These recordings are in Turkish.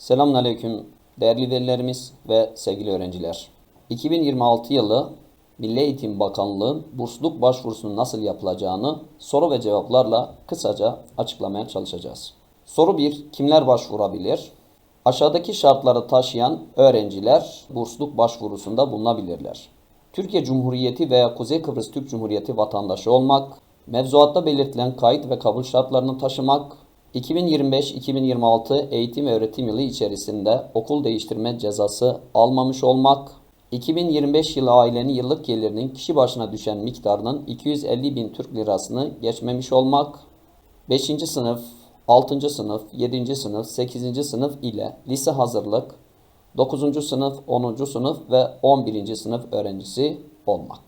Selamünaleyküm değerli velilerimiz ve sevgili öğrenciler. 2026 yılı Milli Eğitim Bakanlığı bursluluk başvurusunun nasıl yapılacağını soru ve cevaplarla kısaca açıklamaya çalışacağız. Soru 1. Kimler başvurabilir? Aşağıdaki şartları taşıyan öğrenciler bursluluk başvurusunda bulunabilirler. Türkiye Cumhuriyeti veya Kuzey Kıbrıs Türk Cumhuriyeti vatandaşı olmak, mevzuatta belirtilen kayıt ve kabul şartlarını taşımak, 2025-2026 eğitim ve öğretim yılı içerisinde okul değiştirme cezası almamış olmak, 2025 yılı ailenin yıllık gelirinin kişi başına düşen miktarının 250 bin Türk lirasını geçmemiş olmak, 5. sınıf, 6. sınıf, 7. sınıf, 8. sınıf ile lise hazırlık, 9. sınıf, 10. sınıf ve 11. sınıf öğrencisi olmak.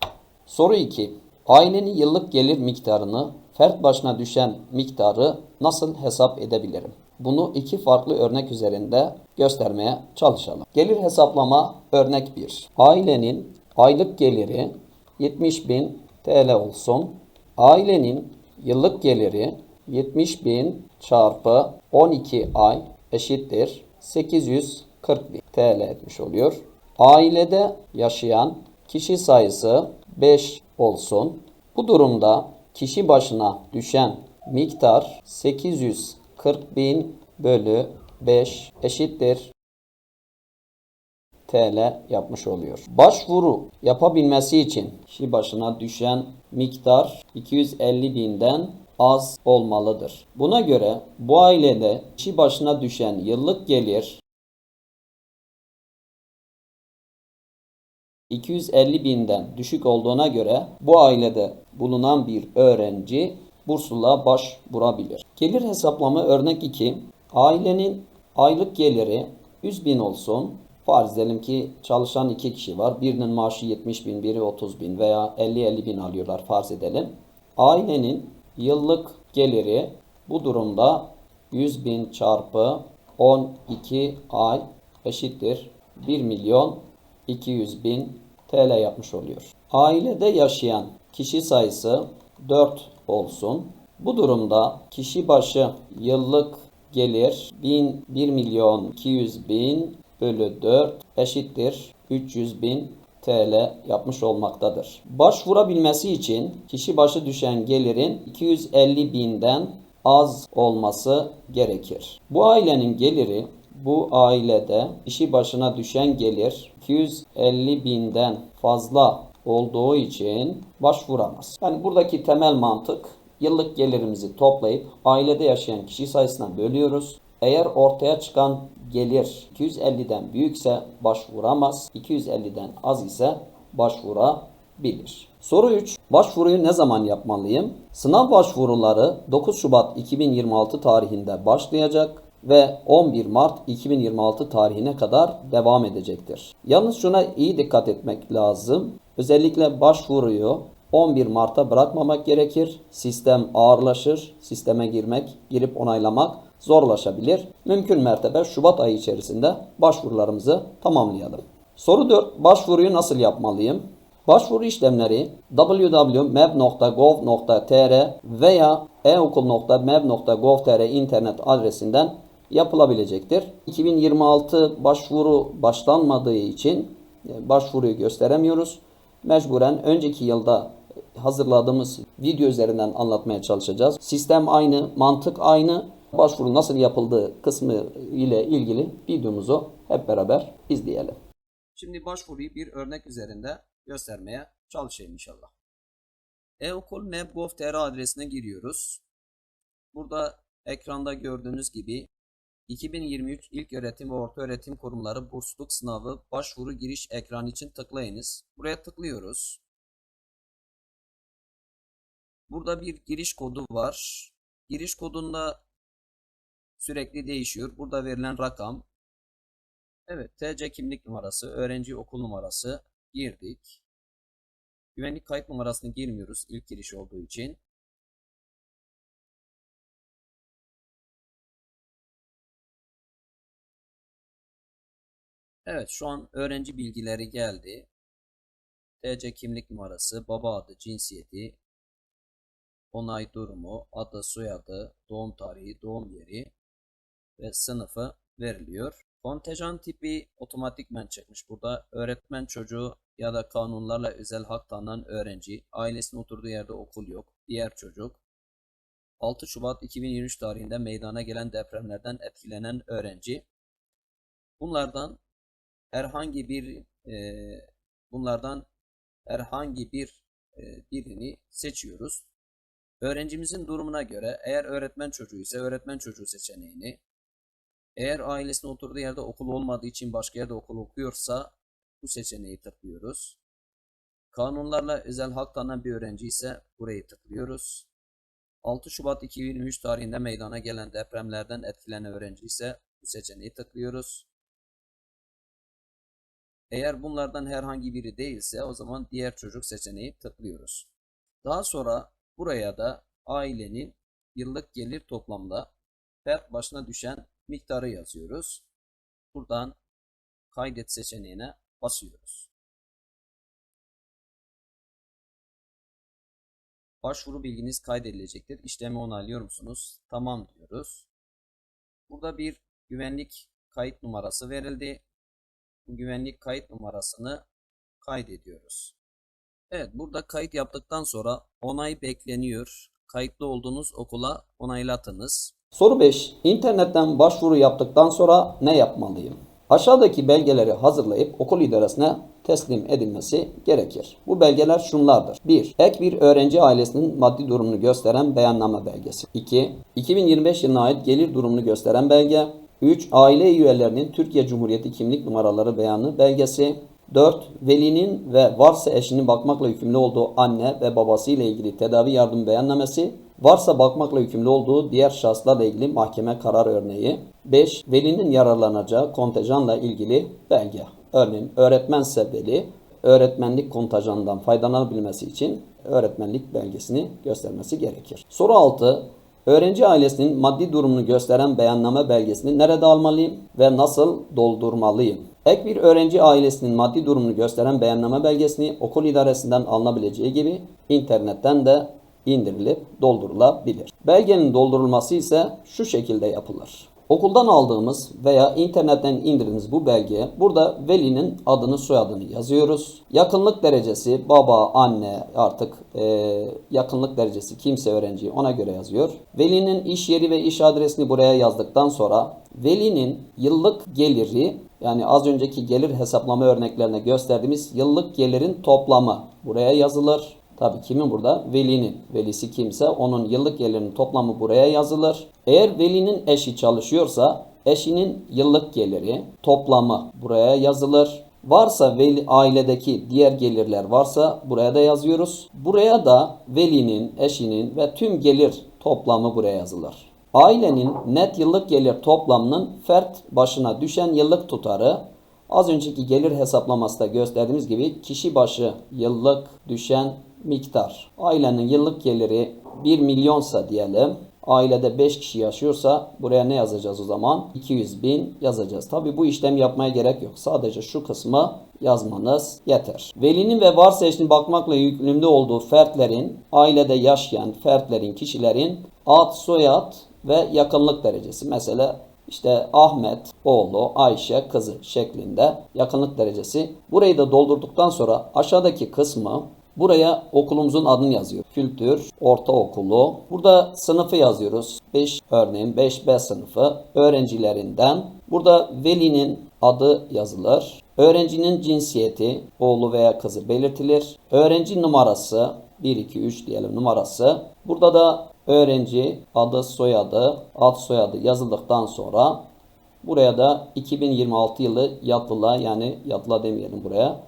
Soru 2. Ailenin yıllık gelir miktarını fert başına düşen miktarı nasıl hesap edebilirim? Bunu iki farklı örnek üzerinde göstermeye çalışalım. Gelir hesaplama örnek 1. Ailenin aylık geliri 70 bin TL olsun. Ailenin yıllık geliri 70 bin çarpı 12 ay eşittir 840 bin TL etmiş oluyor. Ailede yaşayan kişi sayısı 5 olsun. Bu durumda kişi başına düşen miktar 840 bin bölü 5 eşittir TL yapmış oluyor. Başvuru yapabilmesi için kişi başına düşen miktar 250 binden az olmalıdır. Buna göre bu ailede kişi başına düşen yıllık gelir 250 binden düşük olduğuna göre bu ailede bulunan bir öğrenci bursluğa başvurabilir. Gelir hesaplama örnek 2. Ailenin aylık geliri 100 bin olsun. Farz edelim ki çalışan iki kişi var. Birinin maaşı 70 bin, biri 30 bin veya 50-50 bin alıyorlar farz edelim. Ailenin yıllık geliri bu durumda 100 bin çarpı 12 ay eşittir 1 milyon 200 bin TL yapmış oluyor. Ailede yaşayan kişi sayısı 4 olsun. Bu durumda kişi başı yıllık gelir 1000, 1 milyon 200 bin bölü 4 eşittir 300 bin TL yapmış olmaktadır. Başvurabilmesi için kişi başı düşen gelirin 250 binden az olması gerekir. Bu ailenin geliri bu ailede kişi başına düşen gelir 250 binden fazla olduğu için başvuramaz. Yani buradaki temel mantık yıllık gelirimizi toplayıp ailede yaşayan kişi sayısına bölüyoruz. Eğer ortaya çıkan gelir 250'den büyükse başvuramaz, 250'den az ise başvurabilir. Soru 3. Başvuruyu ne zaman yapmalıyım? Sınav başvuruları 9 Şubat 2026 tarihinde başlayacak ve 11 Mart 2026 tarihine kadar devam edecektir. Yalnız şuna iyi dikkat etmek lazım. Özellikle başvuruyu 11 Mart'a bırakmamak gerekir. Sistem ağırlaşır. Sisteme girmek, girip onaylamak zorlaşabilir. Mümkün mertebe Şubat ayı içerisinde başvurularımızı tamamlayalım. Soru 4. Başvuruyu nasıl yapmalıyım? Başvuru işlemleri www.meb.gov.tr veya eokul.meb.gov.tr internet adresinden yapılabilecektir. 2026 başvuru başlanmadığı için e, başvuruyu gösteremiyoruz. Mecburen önceki yılda hazırladığımız video üzerinden anlatmaya çalışacağız. Sistem aynı, mantık aynı. Başvuru nasıl yapıldığı kısmı ile ilgili videomuzu hep beraber izleyelim. Şimdi başvuruyu bir örnek üzerinde göstermeye çalışayım inşallah. E-okul meb.gov.tr adresine giriyoruz. Burada ekranda gördüğünüz gibi 2023 İlk Öğretim ve Orta Öğretim Kurumları Bursluluk Sınavı Başvuru Giriş ekranı için tıklayınız. Buraya tıklıyoruz. Burada bir giriş kodu var. Giriş kodunda sürekli değişiyor. Burada verilen rakam. Evet, TC kimlik numarası, öğrenci okul numarası girdik. Güvenlik kayıt numarasını girmiyoruz ilk giriş olduğu için. Evet şu an öğrenci bilgileri geldi. TC kimlik numarası, baba adı, cinsiyeti, onay durumu, adı, soyadı, doğum tarihi, doğum yeri ve sınıfı veriliyor. Kontenjan tipi otomatikmen çıkmış. Burada öğretmen çocuğu ya da kanunlarla özel hak tanınan öğrenci, ailesinin oturduğu yerde okul yok, diğer çocuk, 6 Şubat 2023 tarihinde meydana gelen depremlerden etkilenen öğrenci. Bunlardan herhangi bir e, bunlardan herhangi bir e, birini seçiyoruz. Öğrencimizin durumuna göre eğer öğretmen çocuğu ise öğretmen çocuğu seçeneğini, eğer ailesinin oturduğu yerde okul olmadığı için başka yerde okul okuyorsa bu seçeneği tıklıyoruz. Kanunlarla özel hak tanınan bir öğrenci ise burayı tıklıyoruz. 6 Şubat 2023 tarihinde meydana gelen depremlerden etkilenen öğrenci ise bu seçeneği tıklıyoruz. Eğer bunlardan herhangi biri değilse o zaman diğer çocuk seçeneği tıklıyoruz. Daha sonra buraya da ailenin yıllık gelir toplamda fert başına düşen miktarı yazıyoruz. Buradan kaydet seçeneğine basıyoruz. Başvuru bilginiz kaydedilecektir. İşlemi onaylıyor musunuz? Tamam diyoruz. Burada bir güvenlik kayıt numarası verildi. Güvenlik kayıt numarasını kaydediyoruz. Evet burada kayıt yaptıktan sonra onay bekleniyor. Kayıtlı olduğunuz okula onaylatınız. Soru 5. İnternetten başvuru yaptıktan sonra ne yapmalıyım? Aşağıdaki belgeleri hazırlayıp okul idaresine teslim edilmesi gerekir. Bu belgeler şunlardır. 1. Ek bir öğrenci ailesinin maddi durumunu gösteren beyanname belgesi. 2. 2025 yılına ait gelir durumunu gösteren belge. 3. Aile üyelerinin Türkiye Cumhuriyeti kimlik numaraları beyanı belgesi. 4. Velinin ve varsa eşinin bakmakla yükümlü olduğu anne ve babası ile ilgili tedavi yardım beyannamesi. Varsa bakmakla yükümlü olduğu diğer şahıslarla ilgili mahkeme karar örneği. 5. Velinin yararlanacağı kontenjanla ilgili belge. Örneğin öğretmense veli, öğretmenlik kontenjanından faydalanabilmesi için öğretmenlik belgesini göstermesi gerekir. Soru 6. Öğrenci ailesinin maddi durumunu gösteren beyanname belgesini nerede almalıyım ve nasıl doldurmalıyım? Ek bir öğrenci ailesinin maddi durumunu gösteren beyanname belgesini okul idaresinden alınabileceği gibi internetten de indirilip doldurulabilir. Belgenin doldurulması ise şu şekilde yapılır. Okuldan aldığımız veya internetten indirdiğimiz bu belge burada velinin adını soyadını yazıyoruz. Yakınlık derecesi baba, anne artık e, yakınlık derecesi kimse öğrenci ona göre yazıyor. Velinin iş yeri ve iş adresini buraya yazdıktan sonra velinin yıllık geliri yani az önceki gelir hesaplama örneklerine gösterdiğimiz yıllık gelirin toplamı buraya yazılır. Tabi kimin burada? Velinin. Velisi kimse onun yıllık gelirinin toplamı buraya yazılır. Eğer velinin eşi çalışıyorsa eşinin yıllık geliri toplamı buraya yazılır. Varsa veli, ailedeki diğer gelirler varsa buraya da yazıyoruz. Buraya da velinin, eşinin ve tüm gelir toplamı buraya yazılır. Ailenin net yıllık gelir toplamının fert başına düşen yıllık tutarı az önceki gelir hesaplamasında gösterdiğimiz gibi kişi başı yıllık düşen miktar. Ailenin yıllık geliri 1 milyonsa diyelim. Ailede 5 kişi yaşıyorsa buraya ne yazacağız o zaman? 200 bin yazacağız. Tabi bu işlem yapmaya gerek yok. Sadece şu kısmı yazmanız yeter. Velinin ve varsa bakmakla yükümlü olduğu fertlerin, ailede yaşayan fertlerin, kişilerin ad, soyad ve yakınlık derecesi. Mesela işte Ahmet, oğlu, Ayşe, kızı şeklinde yakınlık derecesi. Burayı da doldurduktan sonra aşağıdaki kısmı Buraya okulumuzun adını yazıyor. Kültür Ortaokulu. Burada sınıfı yazıyoruz. 5 örneğin 5B sınıfı öğrencilerinden. Burada velinin adı yazılır. Öğrencinin cinsiyeti oğlu veya kızı belirtilir. Öğrenci numarası 1 2 3 diyelim numarası. Burada da öğrenci adı soyadı ad soyadı yazıldıktan sonra buraya da 2026 yılı yatıla yani yatıla demeyelim buraya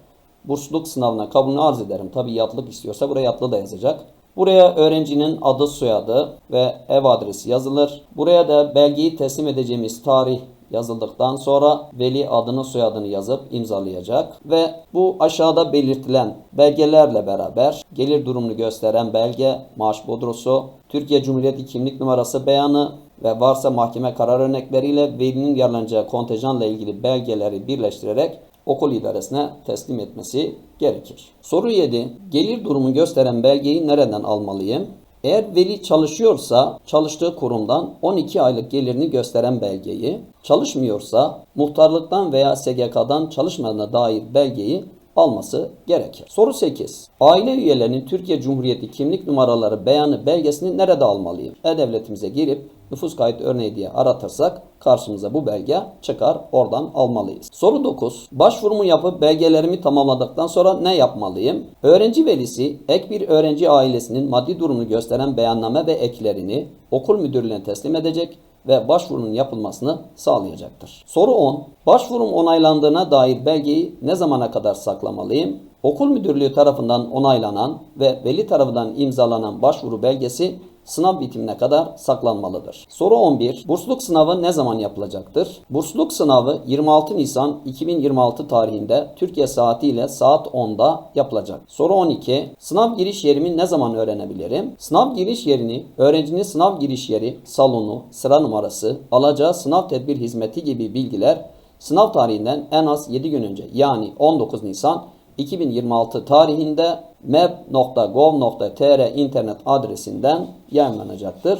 bursluluk sınavına kabulünü arz ederim. Tabi yatlık istiyorsa buraya yatlı da yazacak. Buraya öğrencinin adı, soyadı ve ev adresi yazılır. Buraya da belgeyi teslim edeceğimiz tarih yazıldıktan sonra veli adını soyadını yazıp imzalayacak ve bu aşağıda belirtilen belgelerle beraber gelir durumunu gösteren belge, maaş bodrosu, Türkiye Cumhuriyeti kimlik numarası beyanı ve varsa mahkeme karar örnekleriyle velinin yararlanacağı kontenjanla ilgili belgeleri birleştirerek okul idaresine teslim etmesi gerekir. Soru 7. Gelir durumu gösteren belgeyi nereden almalıyım? Eğer veli çalışıyorsa çalıştığı kurumdan 12 aylık gelirini gösteren belgeyi, çalışmıyorsa muhtarlıktan veya SGK'dan çalışmadığına dair belgeyi alması gerekir. Soru 8. Aile üyelerinin Türkiye Cumhuriyeti kimlik numaraları beyanı belgesini nerede almalıyım? E-Devletimize girip nüfus kayıt örneği diye aratırsak karşımıza bu belge çıkar. Oradan almalıyız. Soru 9. Başvurumu yapıp belgelerimi tamamladıktan sonra ne yapmalıyım? Öğrenci velisi ek bir öğrenci ailesinin maddi durumunu gösteren beyanname ve eklerini okul müdürlüğüne teslim edecek ve başvurunun yapılmasını sağlayacaktır. Soru 10. Başvurum onaylandığına dair belgeyi ne zamana kadar saklamalıyım? Okul müdürlüğü tarafından onaylanan ve veli tarafından imzalanan başvuru belgesi sınav bitimine kadar saklanmalıdır. Soru 11. Bursluluk sınavı ne zaman yapılacaktır? Bursluluk sınavı 26 Nisan 2026 tarihinde Türkiye saatiyle saat 10'da yapılacak. Soru 12. Sınav giriş yerimi ne zaman öğrenebilirim? Sınav giriş yerini öğrencinin sınav giriş yeri, salonu, sıra numarası, alacağı sınav tedbir hizmeti gibi bilgiler sınav tarihinden en az 7 gün önce yani 19 Nisan 2026 tarihinde map.gov.tr internet adresinden yayınlanacaktır.